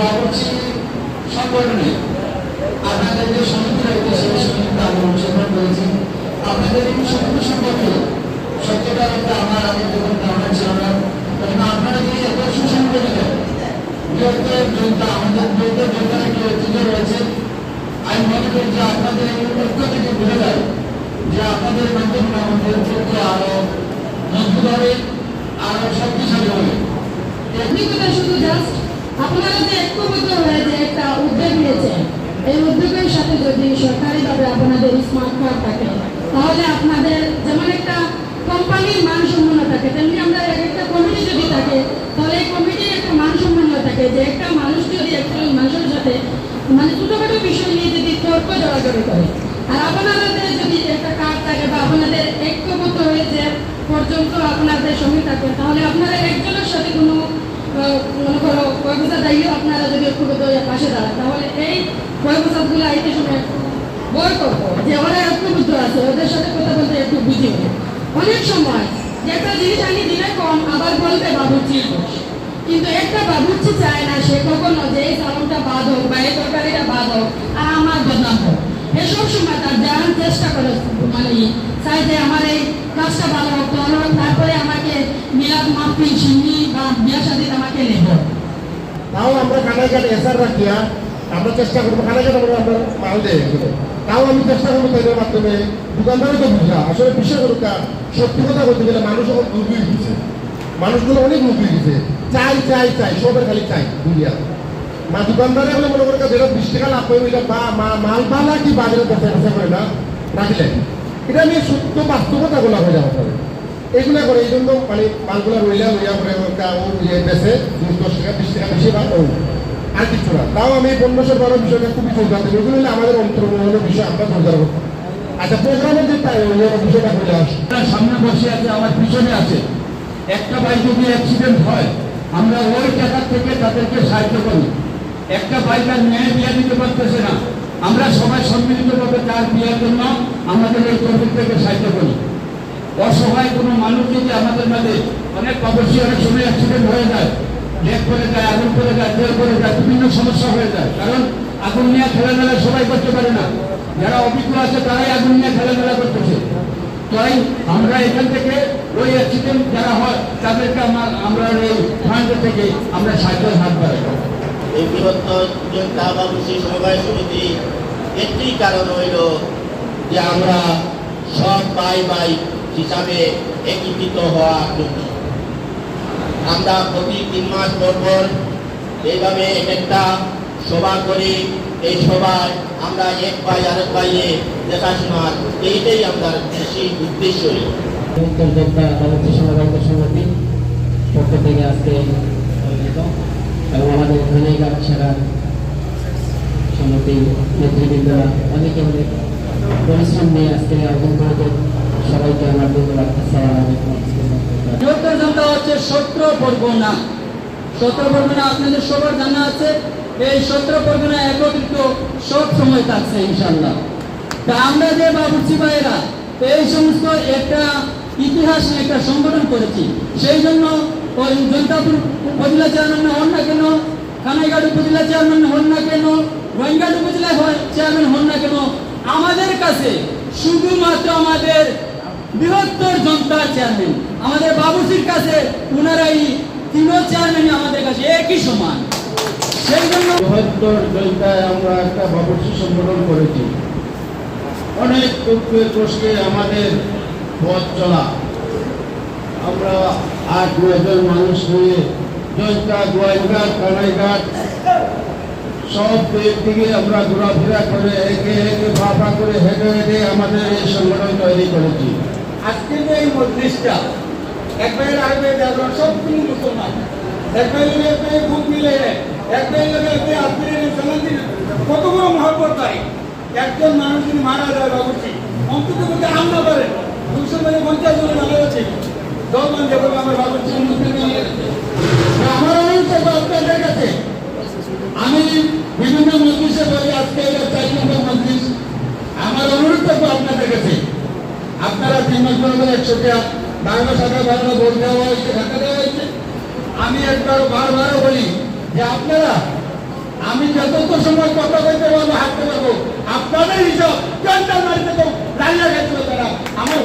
বাবুর্চি সংগঠনে আপনাদের যে সমিতি রয়েছে সেই সমিতিতে আপনাদের এই সমিতি সম্পর্কে সত্যিকার অর্থে আমার আগে যখন ধারণা ছিল না কারণ আপনারা যে এত সুসংগঠিত বৃহত্তর যোদ্ধা আমাদের বৃহত্তর যোদ্ধারা কি ঐতিহ্য রয়েছে আমি মনে করি যে আপনাদের এই ঐক্য থেকে বোঝা যায় যে আপনাদের মাধ্যমে আমাদের ঐক্য আরও মজবুত হবে, আরও শক্তিশালী হবে। টেকনিকটা শুধু জাস্ট আপনারা যে ঐক্যবদ্ধ হয়ে যে একটা উদ্যোগ নিয়েছেন এই উদ্যোগের সাথে যদি সরকারিভাবে আপনাদের স্মার্ট কার্ড থাকে, তাহলে আপনাদের যেমন একটা কোম্পানির মান সম্মান থাকে, তেমনি আমরা এক একটা কমিটি যদি থাকে, তাহলে কমিটির একটা মান সম্মান থাকে যে একটা মানুষ যদি একটা মানুষের সাথে মানে ছোটখাটো বিষয় নিয়ে যদি তর্ক জড়াজড়ি করে। আর আপনাদের যদি একটা কার্ড থাকে বা আপনাদের ঐক্যবদ্ধ হয়ে যে পর্যন্ত আপনাদের সঙ্গে থাকবে তাহলে আপনারা একজনের সাথে কোনো আহ, করো কয়েকটা দায়ী আপনারা যদি ঐক্যবদ্ধ পাশে দাঁড়ান তাহলে এই কয়েকগুলো আইতে সময় বই করব। যে ওরা ঐক্যবদ্ধ আছে ওদের সাথে কথা বলতে একটু বুঝি অনেক সময় একটা জিনিস আনি দিলে কম আবার বলবে বাবুর্চির কিন্তু একটা বাবুর্চি চায় না সে কখনো যে এই সালনটা বাদ হোক বা এই তরকারিটা বাদ হোক আর আমার বদনাম এসব সময় তার যার চেষ্টা করে মানে আমার এই কাজটা ভালো হোক তারপরে আমাকে মিলাদ মাফি সিন্নি বা বিয়া শাদিত আমাকে নেব তাও আমরা কানায় কানে এসার রাখিয়া, আমরা চেষ্টা করব কানায় কানে আমরা আমরা মাল দেয় তাও আমি চেষ্টা করব তাদের মাধ্যমে দোকানদারও তো বুঝা। আসলে বিশ্বাস করুক সত্যি কথা বলতে গেলে মানুষ এখন মুখী গেছে। মানুষগুলো অনেক মুখী গেছে। চাই চাই চাই, সবের খালি চাই, দুনিয়া। মা দোকানদারে হলে মনে করে যেটা বিশ টাকা লাভ করে ওইটা বা, মা- মাল পালা কি বাজারে বেচা বেচা করে না, রাখিলে। এটা নিয়ে সত্য বাস্তবতা গুলা হয়ে যাওয়া এগুলা করে এই জন্য মানে মালগুলা রইলা রইয়া করে ও ইয়ে বেছে দশ টাকা, বিশ টাকা বেশি বা ও আর কিছু না। তাও আমি পনেরোশো বারো বিষয়টা খুবই জোরদার দেবো এগুলো হলে আমাদের অন্তর্মহল বিষয়, আমরা জোরদার করব আচ্ছা প্রোগ্রামের যে বিষয়টা হয়ে আসে। সামনে বসে আছে, আমার পিছনে আছে। একটা বাইক যদি অ্যাক্সিডেন্ট হয়, আমরা ওই টাকা থেকে তাদেরকে সাহায্য করি। একটা বাইক আর ন্যায় বিয়ে দিতে পারতেছে না। আমরা সবাই সম্মিলিতভাবে তার বিয়ের জন্য আমাদের এই তরফ থেকে সাহায্য করি। অসহায় কোনো মানুষ যদি আমাদের মাঝে অনেক অবশ্যই অনেক সময় অ্যাক্সিডেন্ট হয়ে যায় লেক করে যায়, আগুন করে যায়, তেল করে যায়, বিভিন্ন সমস্যা হয়ে যায়। কারণ আগুন নিয়ে খেলাধুলা সবাই করতে পারে না। যারা অভিজ্ঞ আছে তারাই আগুন নিয়ে খেলাধুলা করতেছে। তাই আমরা এখান থেকে ওই অ্যাক্সিডেন্ট যারা হয়, তাদেরকে আমরা আমরা এই ফান্ড থেকে আমরা সাহায্যের হাত বাড়াই। এই বৃহত্তর জনতা বাবুসি সমবায় সমিতি একটি কারণ হইল যে আমরা সব ভাই ভাই হিসাবে একীকৃত হওয়ার জন্য। আমরা প্রতি তিন মাস পর পর এইভাবে এক একটা সভা করি। এই সভায় আমরা এক ভাই আরেক ভাইয়ে দেখাশোনার এইটাই আমরা বেশি সমিতি পক্ষ থেকে আজকে এবং আমাদের অনেকে অনেক পরিশ্রম নিয়ে আজকে আয়োজন করেছে সবাইকে আমার ধন্যবাদ আসসালামু আলাইকুম হচ্ছে সত্র পরগনা। সত্র পরগনা আপনাদের সবার জানা আছে। এই সত্র পরগনা একত্রিত সব সময় থাকছে ইনশাল্লাহ তা আমরা যে বাবুর্চি ভাইয়েরা, এই সমস্ত একটা ইতিহাস একটা সংগঠন করেছি, সেই জন্য ওই জনতাপুর উপজেলা চেয়ারম্যান হন না কেন কানাইঘাট উপজেলা চেয়ারম্যান হন না কেন গোয়েঙ্গাট উপজেলা চেয়ারম্যান হন না কেন, আমাদের কাছে শুধুমাত্র আমাদের বৃহত্তর জনতার চেয়ারম্যান আমাদের বাবুসির কাছে ওনারাই তিনও চেয়ারম্যানই আমাদের কাছে একই সমান। সেই জন্য বৃহত্তর জয়তায় আমরা একটা বাবুর্চি সংগঠন করেছি। অনেক দুঃখে কষ্টে আমাদের পথ চলা। আমরা আট নয়জন মানুষ নিয়ে জয়তা গোয়াইঘাট, কানাইঘাট, সব দিক আমরা ঘোরাফেরা করে একে একে ফাঁপা করে হেঁটে হেঁটে আমাদের এই সংগঠন তৈরি করেছি। আজকে যে এই মজলিসটা, এক ভাইয়ের আরেক ভাই দেখো সব তিনি মুসলমান। এক ভাই লোক এক ভাই বুক মিলে এক ভাই লোক এক ভাই আত্মীয় দিন কত বড় মহব্বত তাই একজন মানুষ যদি মারা যায় বাবুজি অন্তত করতে আমরা পারে দুশো মানে পঞ্চাশ জন মারা গেছে দশ জন যেভাবে আমার বাবুজি আমার অনুরোধ আপনাদের কাছে। আমি বিভিন্ন মন্ত্রিসে বলি, আজকে এটা চার নম্বর মন্ত্রিস আমার অনুরোধ থাকব আপনাদের আপনারা তিন মাস পরে একশো টাকা বাংলা সাথে ভোট দেওয়া হয়েছে দেওয়া হয়েছে। আমি একবার বারবারও বলি যে আপনারা, আমি যত সময় কথা বলতে পারব, হাঁটতে পারব, আপনাদের হিসাব, জনতার বাড়িতে তো রান্না খেতে তারা, আমার